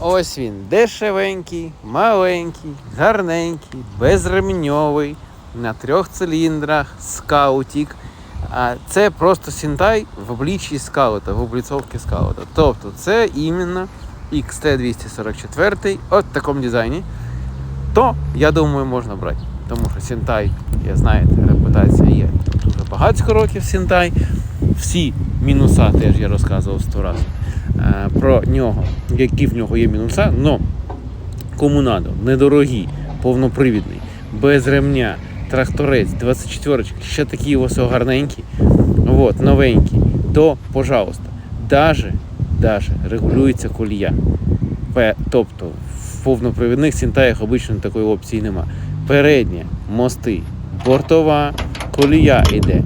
Ось він дешевенький, маленький, гарненький, безремньовий, на трьох циліндрах, скаутік. А це просто Сінтай в обличчі скаута, в обліцовці скаута. Тобто це іменно XT244 от в такому дизайні. То, я думаю, можна брати. Тому що Сінтай, я знаєте, репутація є дуже багатько років Сінтай. Всі мінуса теж я розказував сто разів про нього, які в нього є мінуса, но кому надо, недорогий, повнопривідний, без ремня, тракторець, 24 ще такі ось гарненькі, от, новенькі, то, пожалуйста, даже, даже регулюється колія. Тобто в повнопривідних сінтаях обично такої опції нема. Передні мости, бортова колія йде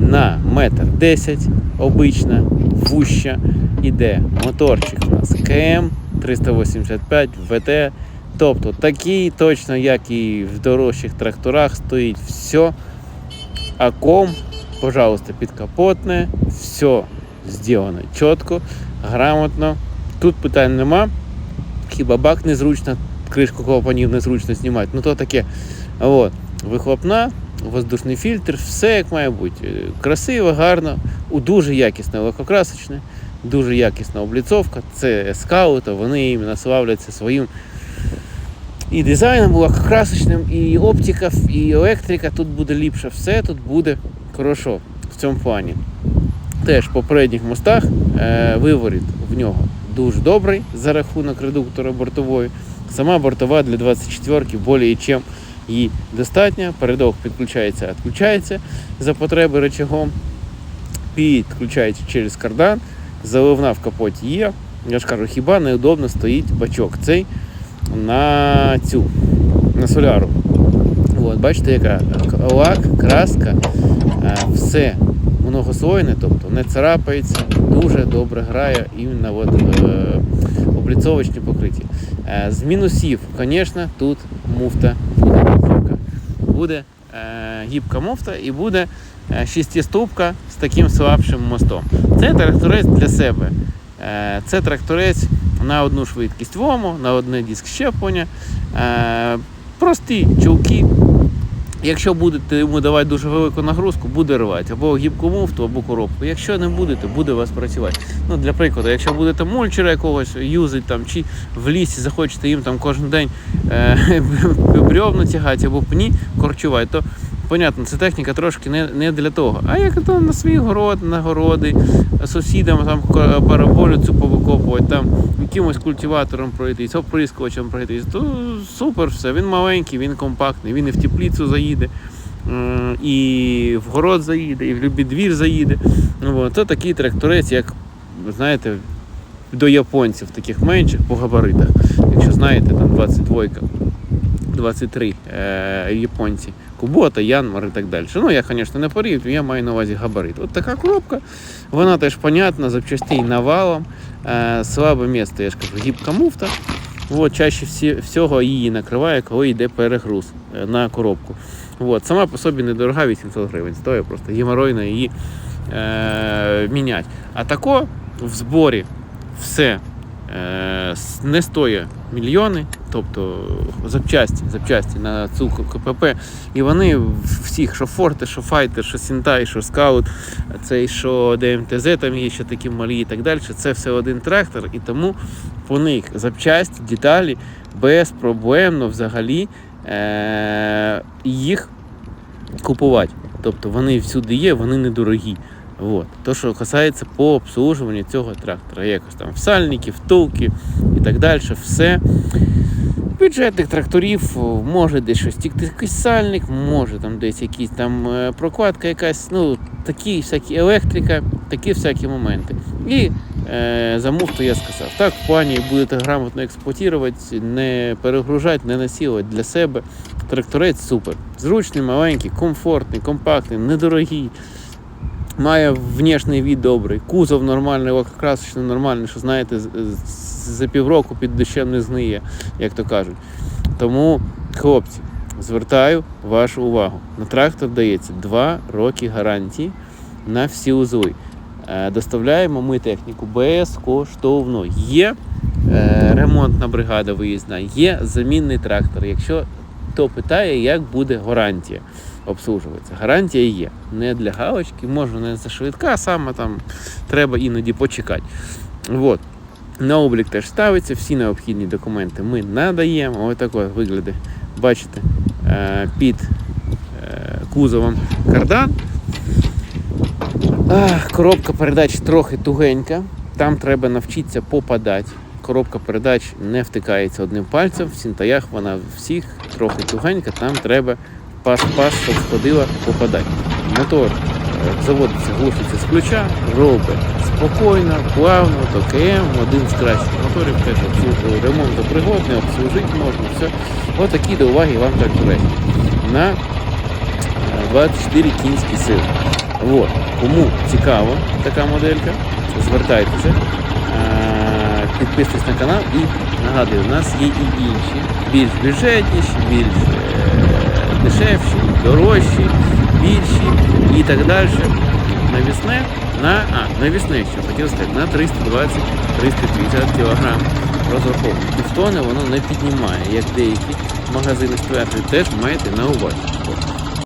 на метр 10, обична, вуща, іде моторчик у нас КМ 385 ВТ. Тобто такий точно, як і в дорожчих тракторах, стоїть все. А ком, пожалуйста, підкапотне, все зроблено чітко, грамотно. Тут питань нема. Хіба бак незручно, кришку клапанів незручно знімати. Ну то таке. От. Вихлопна, воздушний фільтр, все як має бути. Красиво, гарно, дуже якісне легкокрасочне, дуже якісна обліцовка. Це скаута, вони іменно славляться своїм і дизайном легкокрасочним, і оптика, і електрика. Тут буде ліпше все, тут буде хорошо в цьому плані. Теж по передніх мостах е, виворіт в нього дуже добрий за рахунок редуктора бортової. Сама бортова для 24-ки більше, чим її достатньо. Передок підключається, відключається за потреби рычагом. Підключається через кардан. Заливна в капоті є. Я ж кажу, хіба неудобно стоїть бачок цей на цю, на соляру. От, бачите, яка лак, краска, все многослойне, тобто не царапається, дуже добре грає іменно от, е, обліцовочні покриття. Е, з мінусів, звісно, тут муфта буде. Буде е, гібка муфта і буде е, шестиступка з таким слабшим мостом. Це тракторець для себе. Е, це тракторець на одну швидкість ВОМу, на одне диск щеплення. Е, прості чулки. Якщо будете йому давати дуже велику нагрузку, буде рвати або гібку муфту, або коробку. Якщо не будете, буде вас працювати. Ну, для прикладу, якщо будете мульчера якогось юзати там, чи в лісі захочете їм там кожен день е- брьовна тягати або пні корчувати, то понятно, це техніка трошки не, не для того. А як то на свій город, на городи, сусідам там параболю цю повикопувати, там якимось культиватором пройтись, оприскувачем пройтись, то супер все. Він маленький, він компактний, він і в теплицю заїде, і в город заїде, і в любий двір заїде. Ну, от, то такий тракторець, як, знаєте, до японців, таких менших по габаритах. Якщо знаєте, там 22 23 е, японці. Кубота, Янмар і так далі. Ну, я, звісно, не порівнюю, я маю на увазі габарит. От така коробка, вона теж понятна, запчастей навалом. Е, слабе місце, я ж кажу, гібка муфта. От, чаще всього її накриває, коли йде перегруз е, на коробку. От, сама по собі недорога 800 гривень. Стоїть просто геморойно її е, міняти. А тако в зборі все е, не стоїть мільйони, тобто запчасті, запчасті на цю КПП. І вони всіх, що Форте, що Файтер, що Сінтай, що Скаут, цей що ДМТЗ, там є ще такі малі і так далі. Це все один трактор, і тому по них запчасті, деталі безпроблемно взагалі е- їх купувати. Тобто вони всюди є, вони недорогі. Вот. То, що касається по обслужуванню цього трактора, якось там сальники, втулки і так далі, все. Бюджетних тракторів може десь щось тікти якийсь сальник, може там десь якісь там е, прокладка якась, ну такі всякі електрика, такі всякі моменти. І е, за муфту я сказав, так в плані будете грамотно експлуатувати, не перегружати, не насілувати для себе. Тракторець супер. Зручний, маленький, комфортний, компактний, недорогий. Має внешній від добрий, кузов нормальний, лакокрасочний, нормальний, що знаєте, за півроку під дощем не зниє, як то кажуть. Тому, хлопці, звертаю вашу увагу. На трактор дається 2 роки гарантії на всі узли. Е, Доставляємо ми техніку безкоштовно. Є е, ремонтна бригада виїзна, є замінний трактор. Якщо хто питає, як буде гарантія обслужуватися. Гарантія є. Не для галочки, може не за швидка, саме там треба іноді почекати. От. На облік теж ставиться, всі необхідні документи ми надаємо. Ось так от вигляди. Бачите, е, під е, кузовом кардан. Коробка передач трохи тугенька. Там треба навчитися попадати. Коробка передач не втикається одним пальцем. В сінтаях вона всіх трохи тугенька, там треба пас-пас, щоб сходила попадати. Мотор е, заводиться, глушиться з ключа, робить спокійно, плавно, то КМ, один з кращих моторів, теж обслужує ремонтопригодний, обслужити можна, все. Отакі до уваги вам тракторець. На е, 24 кінські сили. Вот. Кому цікаво така моделька, звертайтеся, е, підписуйтесь на канал і нагадую, у нас є і інші, більш бюджетніші, більш е, дешевші, дорожчі, більші і так далі. Навісне на а, навісне, що хотів сказати, на 320-350 кг розраховано. Півтони воно не піднімає, як деякі магазини стверджують, теж маєте на увазі.